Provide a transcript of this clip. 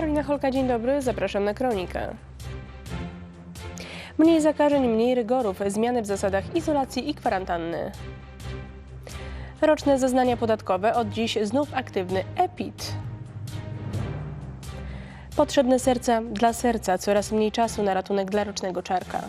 Karolina Holka, dzień dobry, zapraszam na kronikę. Mniej zakażeń, mniej rygorów, zmiany w zasadach izolacji i kwarantanny. Roczne zeznania podatkowe, od dziś znów aktywny EPIT. Potrzebne serca dla serca, coraz mniej czasu na ratunek dla rocznego czarka.